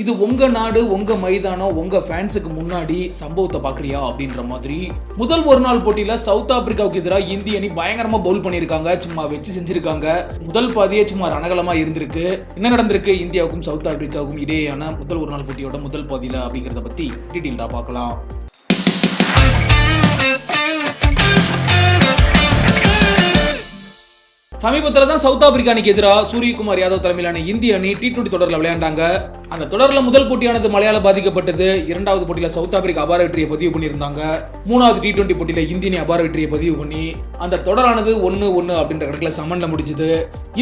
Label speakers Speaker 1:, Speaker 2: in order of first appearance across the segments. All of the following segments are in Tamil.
Speaker 1: இது உங்க நாடு உங்க மைதானம் உங்க ஃபேன்ஸுக்கு முன்னாடி சம்பவத்தை பாக்குறியா அப்படின்ற மாதிரி. முதல் ஒரு நாள் போட்டியில சவுத் ஆப்பிரிக்காவுக்கு எதிராக இந்திய அணி பயங்கரமா பவுல் பண்ணியிருக்காங்க. சும்மா வச்சு செஞ்சிருக்காங்க. முதல் பாதியே சும்மா ரணகலமா இருந்திருக்கு. என்ன நடந்திருக்கு? இந்தியாவுக்கும் சவுத் ஆப்பிரிக்காவுக்கும் இடையேயான முதல் ஒரு நாள் போட்டியோட முதல் பாதியில அப்படிங்கறத பத்தி டீட்டெயில்டா பார்க்கலாம். சமீபத்தில் தான் சவுத் ஆப்பிரிக்கா அணிக்கு எதிராக சூரியகுமார் யாதவ் தலைமையிலான இந்திய அணி டி டுவெண்டி தொடரில் விளையாண்டாங்க. அந்த தொடரில் முதல் போட்டியானது மழையால பாதிக்கப்பட்டது. இரண்டாவது போட்டியில் சவுத் ஆப்பிரிக்கா அபார வெற்றியை பதிவு பண்ணியிருந்தாங்க. மூணாவது டி டுவெண்டி போட்டியில் இந்திய அணி அபார வெற்றியை பதிவு பண்ணி அந்த தொடரானது ஒன்று ஒன்று அப்படின்ற கணக்கில் சமனில் முடிஞ்சது.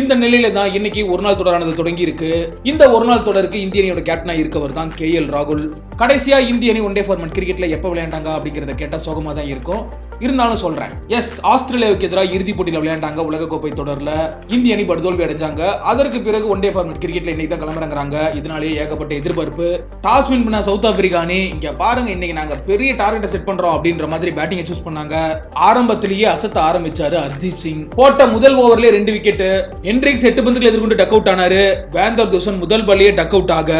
Speaker 1: இந்த நிலையில தான் இன்னைக்கு ஒரு நாள் தொடரானது தொடங்கி இருக்கு இந்த ஒரு நாள் தொடருக்கு இந்திய அணியோட கேப்டனா இருக்கவர் தான் கே எல் ராகுல். கடைசியா இந்திய அணி ஒன் டே கிரிக்கெட்டில் கிரிக்கெட்ல எப்போ விளையாண்டாங்க அப்படிங்கிறத கேட்டால் சோகமாக தான் இருக்கும். இருந்தாலும் சொல்றேன். எஸ் ஆஸ்திரேலியாவுக்கு எதிராக இறுதிப் போட்டியில் விளையாண்டாங்க உலகக்கோப்பை தொடரில் இந்திய அணி படுதோல்வி அடைஞ்சாங்க. அதற்கு பிறகு ஒன் டே ஃபார்மட் கிரிக்கெட்ல இன்னைக்கு தான் கிளம்புறாங்க இதனாலேயே ஏகப்பட்ட எதிர்பார்ப்பு. டாஸ் வின் பண்ண சவுத் ஆப்பிரிக்கா அணி இங்க பாருங்க இன்னைக்கு நாங்க பெரிய டார்கெட்டை செட் பண்றோம் அப்படின்ற மாதிரி பேட்டிங்கை சூஸ் பண்ணாங்க. ஆரம்பத்திலேயே அசத்த ஆரம்பிச்சாரு ஹர்தீப் சிங். போட்ட முதல் ஓவர்லயே ரெண்டு விக்கெட் ஹென்ரிக்ஸ் எட்டு பந்துகள் எதிர்கொண்டு டக் அவுட் ஆனாரு. வேந்தர் தூசன் முதல் பள்ளியே டக் அவுட் ஆக.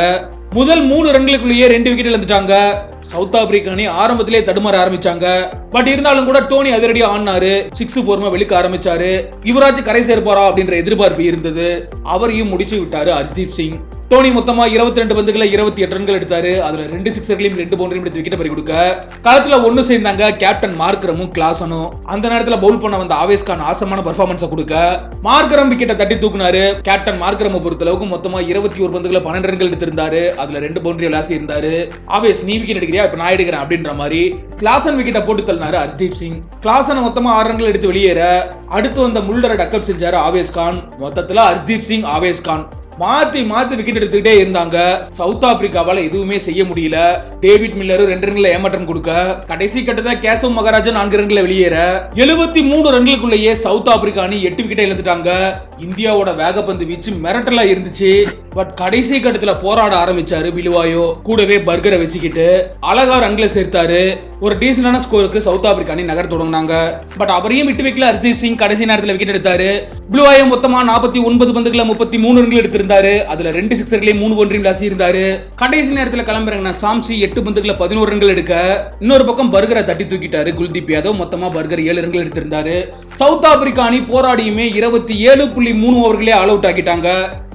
Speaker 1: முதல் மூணு ரன்களுக்குள்ளேயே ரெண்டு விக்கெட் இழந்துட்டாங்க. சவுத் ஆப்பிரிக்கா அணி ஆரம்பத்திலே தடுமாற ஆரம்பிச்சாங்க. பட் இருந்தாலும் கூட டோனி அதிரடியா ஆடினாரு. சிக்ஸ் போர்மா வெளுக்க ஆரம்பிச்சாரு. யுவராஜ் கரை சேர்ப்பாரா அப்படின்ற எதிர்பார்ப்பு இருந்தது. அவரையும் முடிச்சு விட்டாரு ஹர்தீப் சிங். டோனி மொத்தமா இருபத்தி ரெண்டு பந்துகளை இருபத்தி எட்டு ரன்கள் எடுத்தாரு. அதுல ரெண்டு சிக்ஸர்களையும் ரெண்டு பவுண்டரியும் எடுத்து விக்கெட் பறி கொடுக்க. களத்துல ஒன்னு சேர்ந்தாங்க கேப்டன் மார்க்கரமும் கிளாசனும் அந்த நேரத்துல பவுல் பண்ண வந்த ஆவேஸ் கான் ஆசமான பர்ஃபார்மன்ஸை கொடுக்க. மார்க்கரம் விக்கெட்டை தட்டி தூக்குனாரு. கேப்டன் மார்க்கரம் பொறுத்தளவுக்கு மொத்தமா இருபத்தி ஒரு பந்துகளை பன்னெண்டு ரன்கள் எடுத்திருந்தாரு. அதுல ரெண்டு பவுண்டரி விளாசி இருந்தாரு. ஆவேஸ் நீ விக்கெட் எடுக்கிறியா? இப்ப நான் எடுக்கிறேன் அப்படின்ற மாதிரி கிளாசன் விக்கெட்டை போட்டு தள்ளினாரு ஹர்தீப் சிங். கிளாசனை மொத்தமா ஆறு ரன்கள் எடுத்து வெளியேற. அடுத்து வந்த முள்ளரை டக்கப் செஞ்சாரு ஆவேஸ் கான். மொத்தத்துல ஹர்தீப் சிங் ஆவேஸ் கான். மாத்தி மாத்தி விக்கெட் எடுத்துக்கிட்டே இருந்தாங்க. சவுத் ஆப்பிரிக்காவால எதுவுமே செய்ய முடியல. டேவிட் மில்லர் ரெண்டு ரன்ல ஏமாற்றம் கொடுக்க. கடைசி கட்டத்துல கேசவ் மகாராஜா நான்கு ரன்ல வெளியேற. எழுபத்தி மூணு ரன்களுக்குள்ளேயே சவுத் ஆப்பிரிக்கா அணி எட்டு விக்கெட்டை இழந்துட்டாங்க. இந்தியாவோட வேகப்பந்து வீச்சு மிரட்டலா இருந்துச்சு. பட் கடைசி கட்டத்துல போராட ஆரம்பிச்சாரு பிலுவாயோ. கூடவே பர்கரை வச்சுக்கிட்டு அழகா ரன்களை சேர்த்தாரு. ஒரு டீசென்டான ஸ்கோருக்கு சவுத் ஆப்பிரிக்கா அணி நகர தொடங்கினாங்க. பட் அவரையும் விட்டு வைக்கல ஹர்தீப் சிங் கடைசி நேரத்தில் விக்கெட் எடுத்தாரு. பிலுவாயோ மொத்தமா நாற்பத்தி ஒன்பது பந்துகளை முப்பத்தி மூணு ரன்கள் எடுத்திருந்தாரு. அதுல ரெண்டு சிக்ஸர்களையும் மூணு ஒன்றையும் விளாசி இருந்தாரு. கடைசி நேரத்துல கிளம்புறாங்க சாம்சி எட்டு பந்துகளை பதினோரு ரன்கள் எடுக்க இன்னொரு பக்கம் பர்கரை தட்டி தூக்கிட்டாரு குல்தீப் யாதவ். மொத்தமா பர்கர் ஏழு ரன்கள் எடுத்திருந்தாரு. சவுத் ஆப்பிரிக்கா அணி போராடியுமே இருபத்தி ஏழு புள்ளி மூணு ஓவர்களே ஆல் அவுட் ஆக்கிட்டாங்க.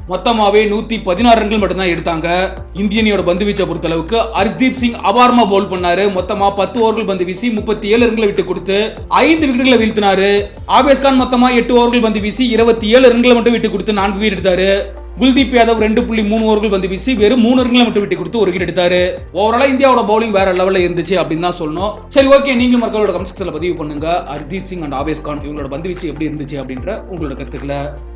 Speaker 1: மொத்தமாவே நூத்தி பதினாறு ரன்கள் மட்டும்தான் எடுத்தாங்க. இந்திய அணியோட பந்து வீச்சை பொறுத்தளவுக்கு ஹர்ஷ்தீப் சிங் அபாரமா பவுல் பண்ணாரு. மொத்தமா பத்து ஓவர்கள் பந்து வீசி முப்பத்தி ஏழு ரன்களை விட்டு கொடுத்து ஐந்து விக்கெட்டுகளை வீழ்த்தினாரு. ஆவேஸ் கான் மொத்தமா எட்டு ஓவர்கள் பந்து வீசி இருபத்தி ஏழு ரன்களை மட்டும் விட்டு கொடுத்து நான்கு வீடு எடுத்தாரு. குல்தீப் யாதவ் ரெண்டு புள்ளி மூணு ஓவர்கள் வந்து வீசி வெறும் மூணு ரன்களை மட்டும் விட்டு கொடுத்து ஒரு விக்கெட் எடுத்தாரு. ஓவராலா இந்தியாவோட பவுலிங் வேற லெவல்ல இருந்துச்சு அப்படின்னு தான் சொல்லணும். சரி ஓகே நீங்களும் மக்களோட கமெண்ட் செக்ஷன்ல பதிவு பண்ணுங்க. ஹர்தீப் சிங் அண்ட் ஆவேஸ் கான் இவங்களோட பந்து வீச்சு எப்படி இருந்துச்சு அப்படின்ற உங்களோட கருத்துக்களை